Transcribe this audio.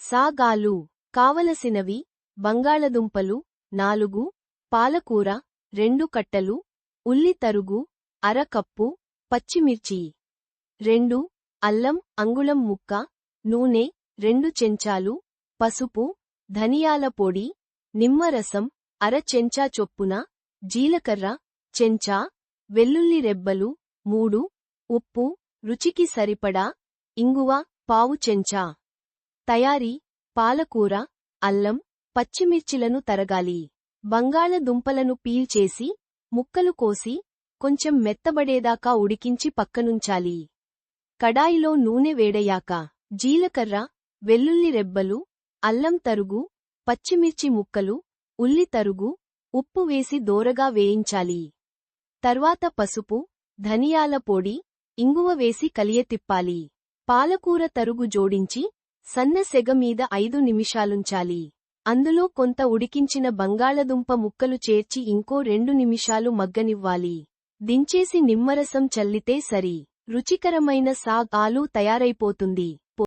సాగాలు కావలసినవి బంగాళదుంపలు నాలుగు పాలకూర రెండు కట్టలు ఉల్లి తరుగు అర కప్పు పచ్చిమిర్చి రెండు అల్లం అంగుళం ముక్క నూనె రెండు చెంచాలు పసుపు ధనియాల పొడి నిమ్మరసం అర చెంచా చొప్పున జీలకర్ర చెంచా వెల్లుల్లి రెబ్బలు మూడు ఉప్పు రుచికి సరిపడా ఇంగువ పావు చెంచా. తయారీ పాలకూర అల్లం పచ్చిమిర్చిలను తరగాలి. బంగాళదుంపలను పీల్ చేసి ముక్కలు కోసి కొంచెం మెత్తబడేదాకా ఉడికించి పక్కనుంచాలి. కడాయిలో నూనె వేడయాక జీలకర్ర వెల్లుల్లి రెబ్బలు అల్లం తరుగు పచ్చిమిర్చి ముక్కలు ఉల్లి తరుగు ఉప్పు వేసి దోరగా వేయించాలి. తర్వాత పసుపు ధనియాల పొడి ఇంగువ వేసి కలియతిప్పాలి. పాలకూర తరుగు జోడించి సన్న సెగ మీద ఐదు నిమిషాలుంచాలి. అందులో కొంత ఉడికించిన బంగాళదుంప ముక్కలు చేర్చి ఇంకో రెండు నిమిషాలు మగ్గనివ్వాలి. దించేసి నిమ్మరసం చల్లితే సరి. రుచికరమైన సాగ్ ఆలూ తయారైపోతుంది.